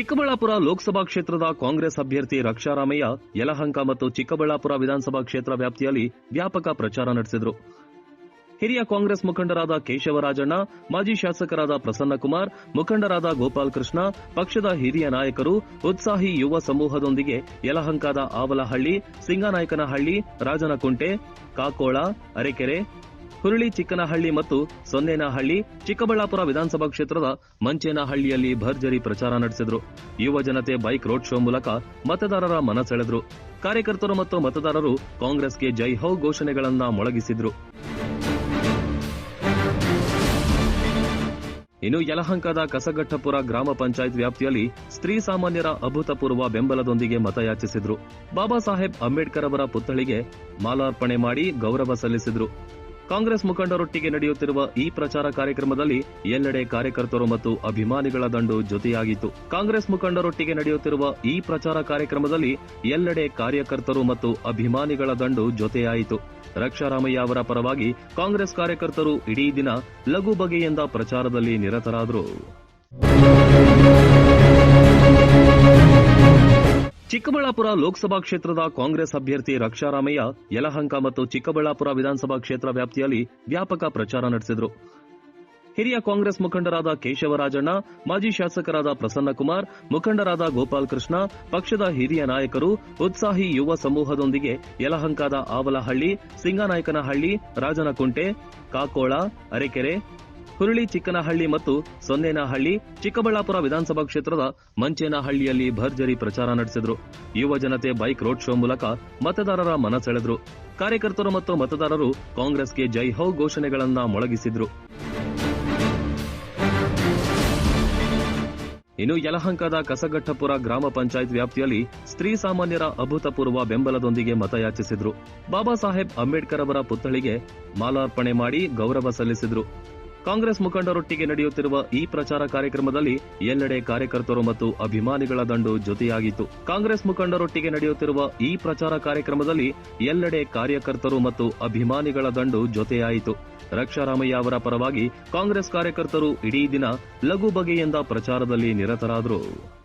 ಚಿಕ್ಕಬಳ್ಳಾಪುರ ಲೋಕಸಭಾ ಕ್ಷೇತ್ರದ ಕಾಂಗ್ರೆಸ್ ಅಭ್ಯರ್ಥಿ ರಕ್ಷಾರಾಮಯ್ಯ, ಯಲಹಂಕ ಮತ್ತು ಚಿಕ್ಕಬಳ್ಳಾಪುರ ವಿಧಾನಸಭಾ ಕ್ಷೇತ್ರ ವ್ಯಾಪ್ತಿಯಲ್ಲಿ ವ್ಯಾಪಕ ಪ್ರಚಾರ ನಡೆಸಿದರು. ಹಿರಿಯ ಕಾಂಗ್ರೆಸ್ ಮುಖಂಡರಾದ ಕೇಶವರಾಜಣ್ಣ, ಮಾಜಿ ಶಾಸಕರಾದ ಪ್ರಸನ್ನಕುಮಾರ್, ಮುಖಂಡರಾದ ಗೋಪಾಲ್ ಕೃಷ್ಣ ಪಕ್ಷದ ಹಿರಿಯ ನಾಯಕರು, ಉತ್ಸಾಹಿ ಯುವ ಸಮೂಹದೊಂದಿಗೆ ಯಲಹಂಕದ ಆವಲಹಳ್ಳಿ, ಸಿಂಗನಾಯಕನಹಳ್ಳಿ, ರಾಜನಕುಂಟೆ, ಕಾಕೋಳ, ಅರೆಕೆರೆ ಹುರುಳಿ ಚಿಕ್ಕನಹಳ್ಳಿ ಮತ್ತು ಸೊನ್ನೇನಹಳ್ಳಿ ಚಿಕ್ಕಬಳ್ಳಾಪುರ ವಿಧಾನಸಭಾ ಕ್ಷೇತ್ರದ ಮಂಚೇನಹಳ್ಳಿಯಲ್ಲಿ ಭರ್ಜರಿ ಪ್ರಚಾರ ನಡೆಸಿದರು. ಯುವ ಜನತೆ ಬೈಕ್ ರೋಡ್ ಶೋ ಮೂಲಕ ಮತದಾರರ ಮನ ಸೆಳೆದರು ಕಾರ್ಯಕರ್ತರು ಮತ್ತು ಮತದಾರರು ಕಾಂಗ್ರೆಸ್ಗೆ ಜೈ ಹೌ ಘೋಷಣೆಗಳನ್ನ ಮೊಳಗಿಸಿದ್ರು. ಇನ್ನು ಯಲಹಂಕದ ಕಸಗಟ್ಟಪುರ ಗ್ರಾಮ ಪಂಚಾಯತ್ ವ್ಯಾಪ್ತಿಯಲ್ಲಿ ಸ್ತ್ರೀ ಸಾಮಾನ್ಯರ ಅಭೂತಪೂರ್ವ ಬೆಂಬಲದೊಂದಿಗೆ ಮತಯಾಚಿಸಿದ್ರು. ಬಾಬಾ ಸಾಹೇಬ್ ಅಂಬೇಡ್ಕರ್ ಅವರ ಪುತ್ಥಳಿಗೆ ಮಾಲಾರ್ಪಣೆ ಮಾಡಿ ಗೌರವ ಸಲ್ಲಿಸಿದ್ರು. ಕಾಂಗ್ರೆಸ್ ಮುಖಂಡರೊಟ್ಟಿಗೆ ನಡೆಯುತ್ತಿರುವ ಈ ಪ್ರಚಾರ ಕಾರ್ಯಕ್ರಮದಲ್ಲಿ ಎಲ್ಲೆಡೆ ಕಾರ್ಯಕರ್ತರು ಮತ್ತು ಅಭಿಮಾನಿಗಳ ದಂಡು ಜೊತೆಯಾಗಿತ್ತು. ಕಾಂಗ್ರೆಸ್ ಮುಖಂಡರೊಟ್ಟಿಗೆ ನಡೆಯುತ್ತಿರುವ ಈ ಪ್ರಚಾರ ಕಾರ್ಯಕ್ರಮದಲ್ಲಿ ಎಲ್ಲೆಡೆ ಕಾರ್ಯಕರ್ತರು ಮತ್ತು ಅಭಿಮಾನಿಗಳ ದಂಡು ಜೊತೆಯಾಯಿತು. ರಕ್ಷಾರಾಮಯ್ಯ ಅವರ ಪರವಾಗಿ ಕಾಂಗ್ರೆಸ್ ಕಾರ್ಯಕರ್ತರು ಇಡೀ ದಿನ ಲಘು ಬಗೆಯಿಂದ ಪ್ರಚಾರದಲ್ಲಿ ನಿರತರಾದರು. ಚಿಕ್ಕಬಳ್ಳಾಪುರ ಲೋಕಸಭಾ ಕ್ಷೇತ್ರದ ಕಾಂಗ್ರೆಸ್ ಅಭ್ಯರ್ಥಿ ರಕ್ಷಾರಾಮಯ್ಯ, ಯಲಹಂಕ ಮತ್ತು ಚಿಕ್ಕಬಳ್ಳಾಪುರ ವಿಧಾನಸಭಾ ಕ್ಷೇತ್ರ ವ್ಯಾಪ್ತಿಯಲ್ಲಿ ವ್ಯಾಪಕ ಪ್ರಚಾರ ನಡೆಸಿದರು. ಹಿರಿಯ ಕಾಂಗ್ರೆಸ್ ಮುಖಂಡರಾದ ಕೇಶವರಾಜಣ್ಣ, ಮಾಜಿ ಶಾಸಕರಾದ ಪ್ರಸನ್ನಕುಮಾರ್, ಮುಖಂಡರಾದ ಗೋಪಾಲ್ ಕೃಷ್ಣ ಪಕ್ಷದ ಹಿರಿಯ ನಾಯಕರು, ಉತ್ಸಾಹಿ ಯುವ ಸಮೂಹದೊಂದಿಗೆ ಯಲಹಂಕದ ಆವಲಹಳ್ಳಿ, ಸಿಂಗನಾಯಕನಹಳ್ಳಿ, ರಾಜನಕುಂಟೆ, ಕಾಕೋಳ, ಅರೆಕೆರೆ ಹುರುಳಿ ಚಿಕ್ಕನಹಳ್ಳಿ ಮತ್ತು ಸೊನ್ನೇನಹಳ್ಳಿ ಚಿಕ್ಕಬಳ್ಳಾಪುರ ವಿಧಾನಸಭಾ ಕ್ಷೇತ್ರದ ಮಂಚೇನಹಳ್ಳಿಯಲ್ಲಿ ಭರ್ಜರಿ ಪ್ರಚಾರ ನಡೆಸಿದ್ರು. ಯುವ ಜನತೆ ಬೈಕ್ ರೋಡ್ ಶೋ ಮೂಲಕ ಮತದಾರರ ಮನ ಸೆಳೆದ್ರು ಕಾರ್ಯಕರ್ತರು ಮತ್ತು ಮತದಾರರು ಕಾಂಗ್ರೆಸ್ಗೆ ಜೈ ಹೌ ಘೋಷಣೆಗಳನ್ನ ಮೊಳಗಿಸಿದ್ರು. ಇನ್ನು ಯಲಹಂಕದ ಕಸಗಟ್ಟಪುರ ಗ್ರಾಮ ಪಂಚಾಯತ್ ವ್ಯಾಪ್ತಿಯಲ್ಲಿ ಸ್ತ್ರೀ ಸಾಮಾನ್ಯರ ಅಭೂತಪೂರ್ವ ಬೆಂಬಲದೊಂದಿಗೆ ಮತಯಾಚಿಸಿದ್ರು. ಬಾಬಾ ಸಾಹೇಬ್ ಅಂಬೇಡ್ಕರ್ ಅವರ ಪುತ್ಥಳಿಗೆ ಮಾಲಾರ್ಪಣೆ ಮಾಡಿ ಗೌರವ ಸಲ್ಲಿಸಿದ್ರು. ಕಾಂಗ್ರೆಸ್ ಮುಖಂಡರೊಟ್ಟಿಗೆ ನಡೆಯುತ್ತಿರುವ ಈ ಪ್ರಚಾರ ಕಾರ್ಯಕ್ರಮದಲ್ಲಿ ಎಲ್ಲೆಡೆ ಕಾರ್ಯಕರ್ತರು ಮತ್ತು ಅಭಿಮಾನಿಗಳ ದಂಡು ಜೊತೆಯಾಗಿತ್ತು. ಕಾಂಗ್ರೆಸ್ ಮುಖಂಡರೊಟ್ಟಿಗೆ ನಡೆಯುತ್ತಿರುವ ಈ ಪ್ರಚಾರ ಕಾರ್ಯಕ್ರಮದಲ್ಲಿ ಎಲ್ಲೆಡೆ ಕಾರ್ಯಕರ್ತರು ಮತ್ತು ಅಭಿಮಾನಿಗಳ ದಂಡು ಜೊತೆಯಾಯಿತು. ರಕ್ಷಾರಾಮಯ್ಯ ಅವರ ಪರವಾಗಿ ಕಾಂಗ್ರೆಸ್ ಕಾರ್ಯಕರ್ತರು ಇಡೀ ದಿನ ಲಘು ಬಗೆಯಿಂದ ಪ್ರಚಾರದಲ್ಲಿ ನಿರತರಾದರು.